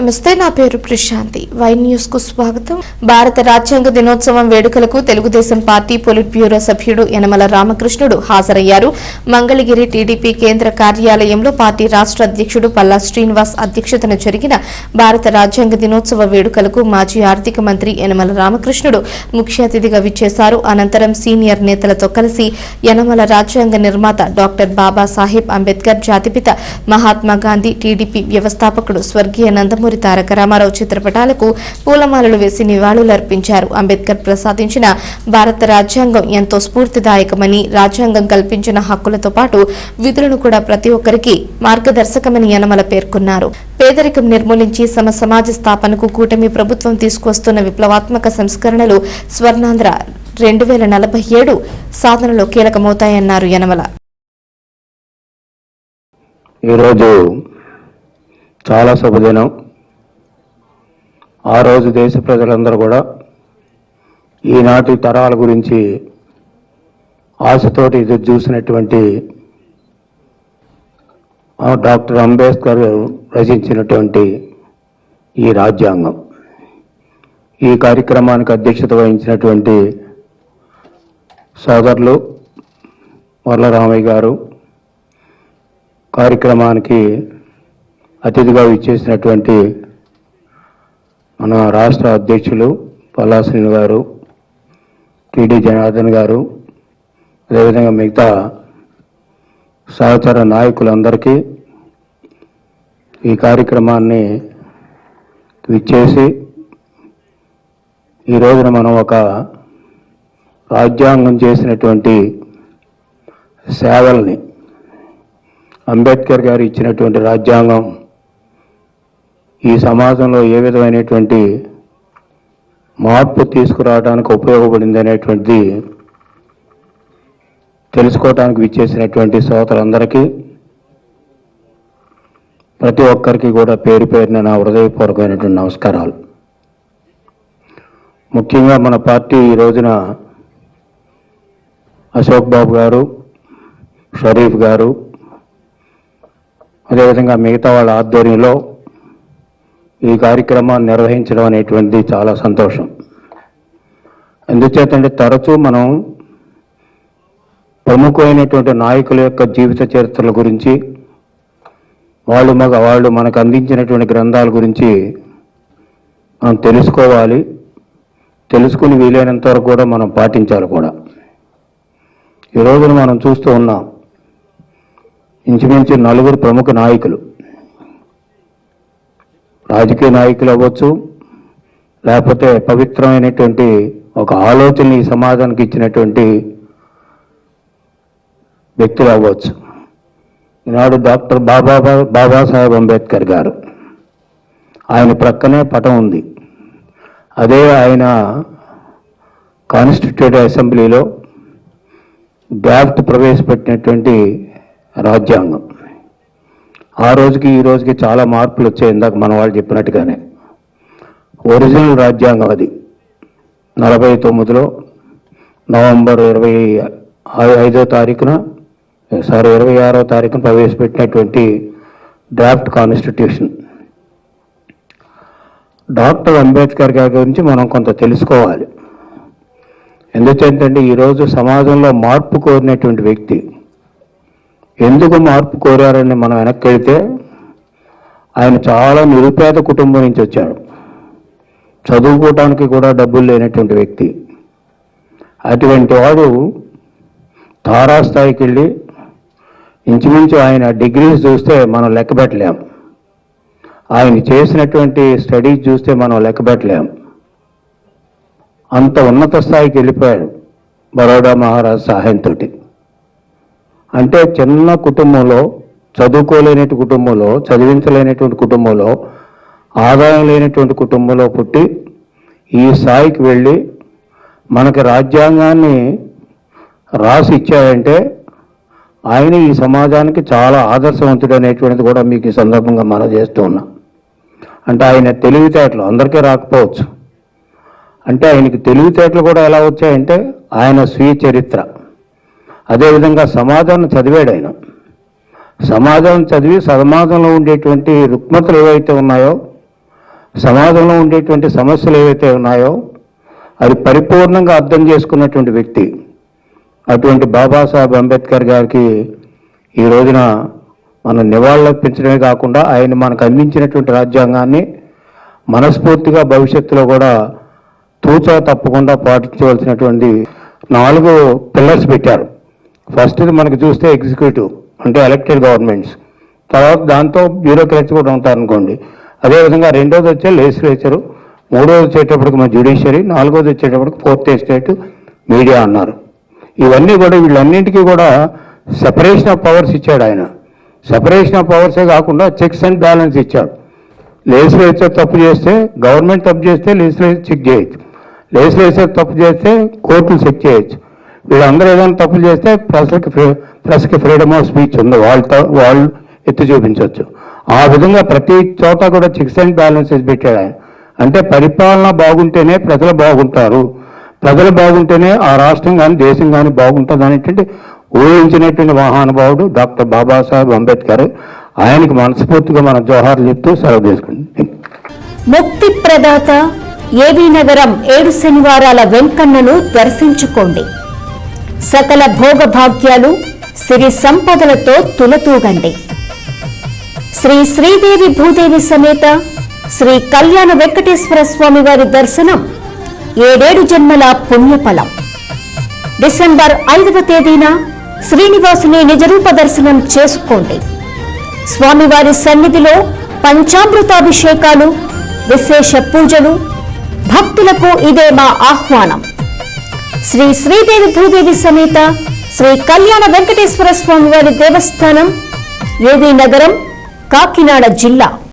నమస్తే నా పేరు ప్రశాంతి. వై న్యూస్కు స్వాగతం. భారత రాజ్యాంగ దినోత్సవం వేడుకలకు తెలుగుదేశం పార్టీ పొలిట్ బ్యూరో సభ్యుడు యనమల రామకృష్ణుడు హాజరయ్యారు. మంగళగిరి టీడీపీ కేంద్ర కార్యాలయంలో పార్టీ రాష్ట్ర అధ్యక్షుడు పల్లా శ్రీనివాస్ అధ్యక్షతన జరిగిన భారత రాజ్యాంగ దినోత్సవ వేడుకలకు మాజీ ఆర్థిక మంత్రి యనమల రామకృష్ణుడు ముఖ్య అతిథిగా విచ్చేశారు. అనంతరం సీనియర్ నేతలతో కలిసి యనమల రాజ్యాంగ నిర్మాత డాక్టర్ బాబాసాహెబ్ అంబేద్కర్ జాతిపిత మహాత్మా గాంధీ టీడీపీ వ్యవస్థాపకుడు స్వర్గీయ నందమూరి తారక రామారావు చిత్రపటాలకు పూలమాలలు వేసి నివాళులర్పించారు. అంబేద్కర్ ప్రసాదించిన భారత రాజ్యాంగం ఎంతో స్ఫూర్తిదాయకమని రాజ్యాంగం కల్పించిన హక్కులతో పాటు విధులను కూడా ప్రతి ఒక్కరికి మార్గదర్శకమని యనమల పేర్కొన్నారు. పేదరికం నిర్మూలించి సమ సమాజ స్థాపనకు కూటమి ప్రభుత్వం తీసుకొస్తున్న విప్లవాత్మక సంస్కరణలు స్వర్ణాంధ్ర రెండు వేల నలభై ఏడు సాధనలో కీలకమవుతాయన్నారు యనమల. ఈరోజు చాలా శుభదినం. ఆ రోజు దేశ ప్రజలందరూ కూడా ఈనాటి తరాల గురించి ఆశతోటి ఎదురు చూసినటువంటి డాక్టర్ అంబేద్కర్ రచించినటువంటి ఈ రాజ్యాంగం. ఈ కార్యక్రమానికి అధ్యక్షత వహించినటువంటి సోదరులు వరలరామయ్య గారు కార్యక్రమానికి అతిథిగా ఇచ్చేసినటువంటి మన రాష్ట్ర అధ్యక్షులు పల్లాశ్రీని గారు టీడీ జనార్దన్ గారు అదేవిధంగా మిగతా సహచర నాయకులందరికీ ఈ కార్యక్రమాన్ని విచ్చేసి ఈ రోజున మనం ఒక రాజ్యాంగం చేసినటువంటి సేవల్ని అంబేద్కర్ గారు ఇచ్చినటువంటి రాజ్యాంగం ఈ సమాజంలో ఏ విధమైనటువంటి మార్పు తీసుకురావడానికి ఉపయోగపడింది అనేటువంటిది తెలుసుకోవడానికి విచ్చేసినటువంటి శ్రోతలందరికీ ప్రతి ఒక్కరికి కూడా పేరు పేరున నా హృదయపూర్వకమైనటువంటి నమస్కారాలు. ముఖ్యంగా మన పార్టీ ఈ రోజున అశోక్ బాబు గారు షరీఫ్ గారు అదేవిధంగా మిగతా వాళ్ళ ఆధ్వర్యంలో ఈ కార్యక్రమాన్ని నిర్వహించడం అనేటువంటిది చాలా సంతోషం. ఎందుచేతంటే తరచూ మనం ప్రముఖమైనటువంటి నాయకుల యొక్క జీవిత చరిత్రల గురించి వాళ్ళు మగ వాళ్ళు మనకు అందించినటువంటి గ్రంథాల గురించి మనం తెలుసుకోవాలి. తెలుసుకుని వీలైనంత వరకు కూడా మనం పాటించాలి కూడా. ఈ రోజున మనం చూస్తూ ఉన్నాం ఇంచుమించు నలుగురు ప్రముఖ నాయకులు. రాజకీయ నాయకులు అవ్వచ్చు లేకపోతే పవిత్రమైనటువంటి ఒక ఆలోచన ఈ సమాజానికి ఇచ్చినటువంటి వ్యక్తులు అవ్వచ్చు. ఈనాడు డాక్టర్ బాబా బాబాసాహెబ్ అంబేద్కర్ గారు ఆయన ప్రక్కనే పటం ఉంది. అదే ఆయన కాన్స్టిట్యూట్ అసెంబ్లీలో డ్రాఫ్ట్ ప్రవేశపెట్టినటువంటి రాజ్యాంగం. ఆ రోజుకి ఈ రోజుకి చాలా మార్పులు వచ్చాయి ఇందాక మన వాళ్ళు చెప్పినట్టుగానే. ఒరిజినల్ రాజ్యాంగం అది. నలభై తొమ్మిదిలో నవంబర్ ఇరవై ఐదో తారీఖున సారీ ఇరవై ఆరో తారీఖున ప్రవేశపెట్టినటువంటి డ్రాఫ్ట్ కాన్స్టిట్యూషన్. డాక్టర్ అంబేద్కర్ గారి గురించి మనం కొంత తెలుసుకోవాలి. ఎందుకంటే ఈరోజు సమాజంలో మార్పు కోరినటువంటి వ్యక్తి ఎందుకు మార్పు కోరారని మనం వెనక్కి వెళ్తే ఆయన చాలా నిరుపేద కుటుంబం నుంచి వచ్చాడు. చదువుకోవటానికి కూడా డబ్బులు లేనటువంటి వ్యక్తి. అటువంటి వాడు తారాస్థాయికి వెళ్ళి ఇంచుమించు ఆయన డిగ్రీస్ చూస్తే మనం లెక్క పెట్టలేం. ఆయన చేసినటువంటి స్టడీస్ చూస్తే మనం లెక్క పెట్టలేం. అంత ఉన్నత స్థాయికి వెళ్ళిపోయాడు బరోడా మహారాజ్ సహాయంతో అంటే చిన్న కుటుంబంలో చదువుకోలేనటువంటి కుటుంబంలో చదివించలేనటువంటి కుటుంబంలో ఆదాయం లేనటువంటి కుటుంబంలో పుట్టి ఈ స్థాయికి వెళ్ళి మనకి రాజ్యాంగాన్ని రాసి ఇచ్చాడంటే ఆయన ఈ సమాజానికి చాలా ఆదర్శవంతుడు అనేటువంటిది కూడా మీకు ఈ సందర్భంగా మనం చేస్తూ ఉన్నాం. అంటే ఆయన తెలివితేటలు అందరికీ రాకపోవచ్చు. అంటే ఆయనకి తెలివితేటలు కూడా ఎలా వచ్చాయంటే ఆయన స్వీయ చరిత్ర. అదేవిధంగా సమాజాన్ని చదివాడు ఆయన. సమాజాన్ని చదివి సమాజంలో ఉండేటువంటి రుగ్మతలు ఏవైతే ఉన్నాయో సమాజంలో ఉండేటువంటి సమస్యలు ఏవైతే ఉన్నాయో అది పరిపూర్ణంగా అర్థం చేసుకున్నటువంటి వ్యక్తి. అటువంటి బాబాసాహెబ్ అంబేద్కర్ గారికి ఈ రోజున మనం నివాళులర్పించడమే కాకుండా ఆయన మనకు అందించినటువంటి రాజ్యాంగాన్ని మనస్ఫూర్తిగా భవిష్యత్తులో కూడా తూచా తప్పకుండా పాటించవలసినటువంటి నాలుగు పిల్లర్స్ పెట్టారు. ఫస్ట్ ఇది మనకు చూస్తే ఎగ్జిక్యూటివ్ అంటే ఎలక్టెడ్ గవర్నమెంట్స్ తర్వాత దాంతో బ్యూరోక్రాట్స్ కూడా ఉంటారనుకోండి అదేవిధంగా రెండోది వచ్చే లెజిస్లేచరు మూడోది వచ్చేటప్పటికి మన జ్యుడిషియరీ నాలుగోది వచ్చేటప్పటికి ఫోర్త్ ఎస్టేట్ మీడియా అన్నారు. ఇవన్నీ కూడా వీళ్ళన్నింటికీ కూడా సపరేషన్ ఆఫ్ పవర్స్ ఇచ్చాడు ఆయన. సపరేషన్ ఆఫ్ పవర్సే కాకుండా చెక్స్ అండ్ బ్యాలెన్స్ ఇచ్చాడు. లెజిస్లేచర్ తప్పు చేస్తే గవర్నమెంట్ తప్పు చేస్తే లెజిస్లేచర్ చెక్ చేయొచ్చు. లెజిస్లేచర్ తప్పు చేస్తే కోర్టులు చెక్ చేయొచ్చు. వీళ్ళందరూ ఏదైనా తప్పులు చేస్తే ప్రెస్కి ఫ్రీ- ప్రెస్కి ఫ్రీడమ్ ఆఫ్ స్పీచ్ ఉంది. వాళ్ళతో వాళ్ళు ఎత్తి చూపించవచ్చు ఆ విధంగా ప్రతి చోట కూడా చెక్స్ అండ్ బ్యాలెన్సెస్ పెట్టాడు ఆయన. అంటే పరిపాలన బాగుంటేనే ప్రజలు బాగుంటారు. ప్రజలు బాగుంటేనే ఆ రాష్ట్రం కానీ దేశం కానీ బాగుంటుంది అనేటువంటి ఊహించినటువంటి మహానుభావుడు డాక్టర్ బాబాసాహెబ్ అంబేద్కర్. ఆయనకి మనస్ఫూర్తిగా మన జోహార్లు చెప్తూ సెలవు తీసుకుంటాం ముక్తి ప్రదాత ఏబీ నగరం ఏడు శనివారాల వెంకన్నను దర్శించుకోండి. సకల భోగభాగ్యాలు సిరి సంపదలతో తులతూగండి. శ్రీ శ్రీదేవి భూదేవి సమేత శ్రీ కళ్యాణ వెంకటేశ్వర స్వామి వారి దర్శనం ఏడేడు జన్మల పుణ్యఫలం. డిసెంబర్ ఐదవ తేదీన శ్రీనివాసుని నిజరూప దర్శనం చేసుకోండి. స్వామివారి సన్నిధిలో పంచామృతాభిషేకాలు విశేష పూజలు భక్తులకు ఇదే మా ఆహ్వానం. శ్రీ శ్రీదేవి భూదేవి సమేత శ్రీ కళ్యాణ వెంకటేశ్వర స్వామివారి దేవస్థానం ఏవీ నగరం కాకినాడ జిల్లా.